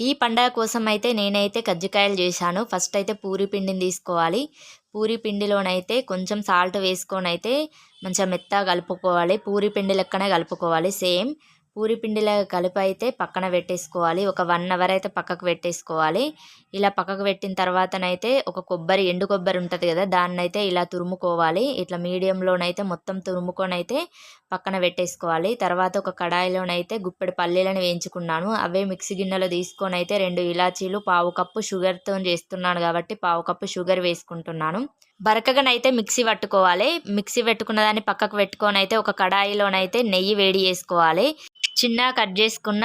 ఈ పండగ కోసం అయితే నేనైతే కజ్జికాయలు చేశాను. ఫస్ట్ అయితే పూరి పిండిని తీసుకోవాలి. పూరి పిండిలోనైతే కొంచెం సాల్ట్ వేసుకొని అయితే మంచిగా మెత్తగా కలుపుకోవాలి. పూరి పిండి లెక్కనే కలుపుకోవాలి. సేమ్ పూరి పిండిలో కలిపి అయితే పక్కన పెట్టేసుకోవాలి. ఒక వన్ అవర్ అయితే పక్కకు పెట్టేసుకోవాలి. ఇలా పక్కకు పెట్టిన తర్వాతనైతే ఒక కొబ్బరి ఎండు కొబ్బరి ఉంటుంది కదా దాన్నైతే ఇలా తురుముకోవాలి. ఇట్లా మీడియంలోనైతే మొత్తం తురుముకొని అయితే పక్కన పెట్టేసుకోవాలి. తర్వాత ఒక కడాయిలోనైతే గుప్పెడు పల్లీలను వేయించుకున్నాను. అవే మిక్సీ గిన్నెలో తీసుకొని అయితే రెండు ఇలాచీలు పావు కప్పు షుగర్తో చేస్తున్నాను కాబట్టి పావు కప్పు షుగర్ వేసుకుంటున్నాను. బరకగానైతే మిక్సీ పట్టుకోవాలి. మిక్సీ పెట్టుకున్న దాన్ని పక్కకు పెట్టుకొని అయితే ఒక కడాయిలోనైతే నెయ్యి వేడి చేసుకోవాలి. చిన్న కట్ చేసుకున్న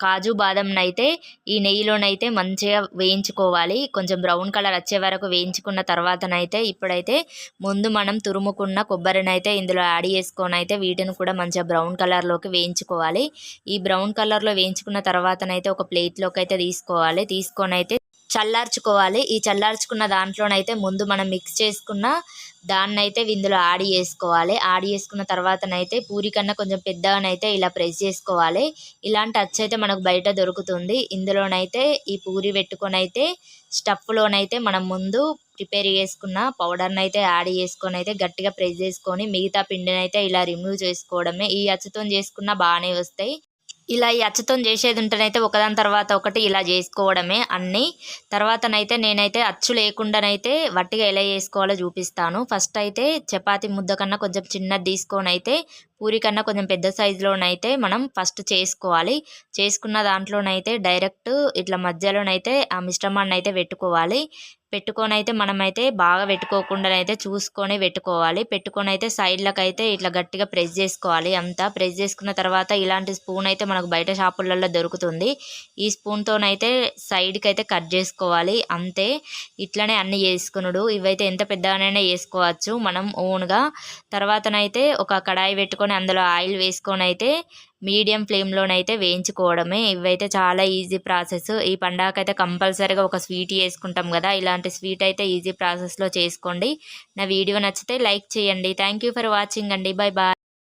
కాజు బాదంనైతే అయితే ఈ నెయ్యిలోనైతే మంచిగా వేయించుకోవాలి. కొంచెం బ్రౌన్ కలర్ వచ్చే వరకు వేయించుకున్న తర్వాతనైతే ఇప్పుడైతే ముందు మనం తురుముకున్న కొబ్బరినైతే ఇందులో యాడ్ చేసుకొని అయితే వీటిని కూడా మంచిగా బ్రౌన్ కలర్లోకి వేయించుకోవాలి. ఈ బ్రౌన్ కలర్లో వేయించుకున్న తర్వాతనైతే ఒక ప్లేట్లోకి అయితే తీసుకోవాలి. తీసుకొని అయితే చల్లార్చుకోవాలి. ఈ చల్లార్చుకున్న దాంట్లోనైతే ముందు మనం మిక్స్ చేసుకున్న దాన్ని అయితే ఇందులో యాడ్ చేసుకోవాలి. యాడ్ చేసుకున్న తర్వాతనైతే పూరి కన్నా కొంచెం పెద్దగానైతే ఇలా ప్రెస్ చేసుకోవాలి. ఇలాంటి అచ్చు అయితే మనకు బయట దొరుకుతుంది. ఇందులోనైతే ఈ పూరి పెట్టుకొని అయితే స్టఫ్లోనైతే మనం ముందు ప్రిపేర్ చేసుకున్న పౌడర్ని అయితే యాడ్ చేసుకొని అయితే గట్టిగా ప్రెస్ చేసుకొని మిగతా పిండిని అయితే ఇలా రిమూవ్ చేసుకోవడమే. ఈ అచ్చుతో చేసుకున్న బాగానే వస్తాయి. ఇలా ఈ అచ్చతో చేసేది ఉంటేనైతే ఒకదాని తర్వాత ఒకటి ఇలా చేసుకోవడమే అన్నీ. తర్వాతనైతే నేనైతే అచ్చు లేకుండానైతే వట్టిగా ఎలా చేసుకోవాలో చూపిస్తాను. ఫస్ట్ అయితే చపాతి ముద్ద కన్నా కొంచెం చిన్నది తీసుకొని అయితే పూరి కన్నా కొంచెం పెద్ద సైజులోనైతే మనం ఫస్ట్ చేసుకోవాలి. చేసుకున్న దాంట్లోనైతే డైరెక్ట్ ఇట్లా మధ్యలోనైతే ఆ మిశ్రమాన్ని అయితే పెట్టుకోవాలి. పెట్టుకొని అయితే మనమైతే బాగా పెట్టుకోకుండా అయితే చూసుకొని పెట్టుకోవాలి. పెట్టుకొని అయితే సైడ్లకు అయితే ఇట్లా గట్టిగా ప్రెస్ చేసుకోవాలి. అంతా ప్రెస్ చేసుకున్న తర్వాత ఇలాంటి స్పూన్ అయితే మనకు బయట షాపులలో దొరుకుతుంది. ఈ స్పూన్తోనైతే సైడ్కి అయితే కట్ చేసుకోవాలి. అంతే. ఇట్లనే అన్ని చేసుకునుడు. ఇవైతే ఎంత పెద్దగానైనా వేసుకోవచ్చు మనం ఓన్గా తర్వాతనైతే ఒక కడాయి పెట్టుకొని అందులో ఆయిల్ వేసుకొని అయితే మీడియం ఫ్లేమ్లోనైతే వేయించుకోవడమే. ఇవైతే చాలా ఈజీ ప్రాసెస్. ఈ పండగకైతే కంపల్సరీగా ఒక స్వీట్ చేసుకుంటాం కదా. ఇలాంటి స్వీట్ అయితే ఈజీ ప్రాసెస్లో చేసుకోండి. నా వీడియో నచ్చితే లైక్ చేయండి. థ్యాంక్ ఫర్ వాచింగ్ అండి. Bye bye.